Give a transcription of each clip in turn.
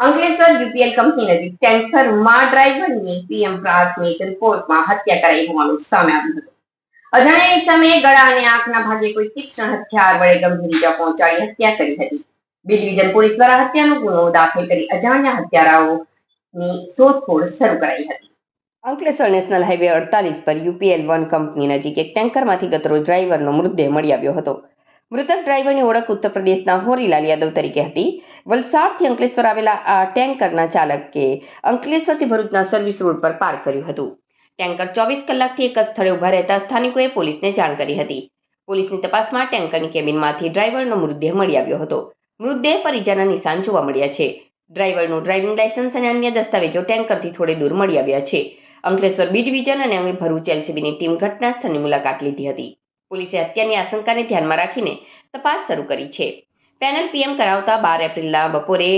Ankleshwar UPL company નજીક ટેન્કરમાં ડ્રાઈવરની PM પ્રાથમિક રિપોર્ટમાં હત્યા કરાઈ હોવાનું સામે આવ્યું હતું. અજાણ્યાની સામે ગળા અને આંખના ભાગે કોઈ તીક્ષ્ણ હથિયાર વડે ગંભીર ઈજા પહોંચાડી હત્યા કરી હતી. બી પોલીસ દ્વારા હત્યાનો ગુનો દાખલ કરી અજાણ્યા હત્યારાઓની શોધખોળ શરૂ કરાઈ હતી. અંકલેશ્વર નેશનલ હાઈવે અડતાલીસ પર યુપીએલ વન કંપની નજીક એક ટેન્કરમાંથી ગતરો ડ્રાઈવરનો મૃતદેહ મળી આવ્યો હતો. મૃતક ડ્રાઈવરની ઓળખ ઉત્તર પ્રદેશના હોરીલાલ યાદવ તરીકે હતી. વલસાડથી અંકલેશ્વર આવેલા આ ટેન્કરના ચાલકે અંકલેશ્વરથી ભરૂચના સર્વિસ રોડ પર પાર્ક કર્યું હતું. ટેન્કર ચોવીસ કલાકથી એક સ્થળે ઊભા રહેતા સ્થાનિકોએ પોલીસને જાણ કરી હતી. પોલીસની તપાસમાં ટેન્કરની કેબિનમાંથી ડ્રાઈવરનો મૃતદેહ મળી આવ્યો હતો. મૃતદેહ પર ઈજાના નિશાન જોવા મળ્યા છે. ડ્રાઈવરનું ડ્રાઇવિંગ લાયસન્સ અને અન્ય દસ્તાવેજો ટેન્કરથી થોડે દૂર મળી આવ્યા છે. અંકલેશ્વર બી ડિવિઝન અને અમે ભરૂચ એલસીબીની ટીમ ઘટના સ્થળની મુલાકાત લીધી હતી. પોલીસે હત્યાની આશંકાને ધ્યાનમાં રાખીને તપાસ શરૂ કરી છે. પેનલ પીએમ કરાવતા બાર એપ્રિલના બપોરે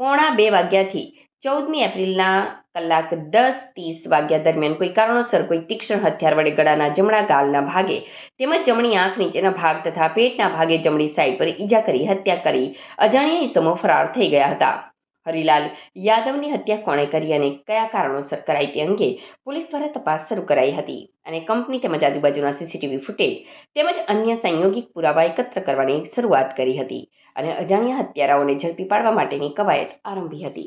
પોણા બે વાગ્યાથી ચૌદમી એપ્રિલના કલાક દસ ત્રીસ વાગ્યા દરમિયાન કોઈ કારણોસર કોઈ તીક્ષ્ણ હથિયાર વડે ગળાના જમણા ગાલના ભાગે તેમજ જમણી આંખ નીચેના ભાગ તથા પેટના ભાગે જમણી સાઈડ પર ઈજા કરી હત્યા કરી અજાણ્યા ઈસમો ફરાર થઈ ગયા હતા. હરિલાલ, યાદવની હત્યા કોણે કરી અને કયા કારણોસર કરાઈ તે અંગે પોલીસ દ્વારા તપાસ શરૂ કરાઈ હતી અને કંપની તેમજ આજુબાજુના સીસીટીવી ફૂટેજ તેમજ અન્ય સંયોગિક પુરાવા એકત્ર કરવાની શરૂઆત કરી હતી અને અજાણ્યા હત્યારાઓને ઝડપી પાડવા માટેની કવાયત આરંભી હતી.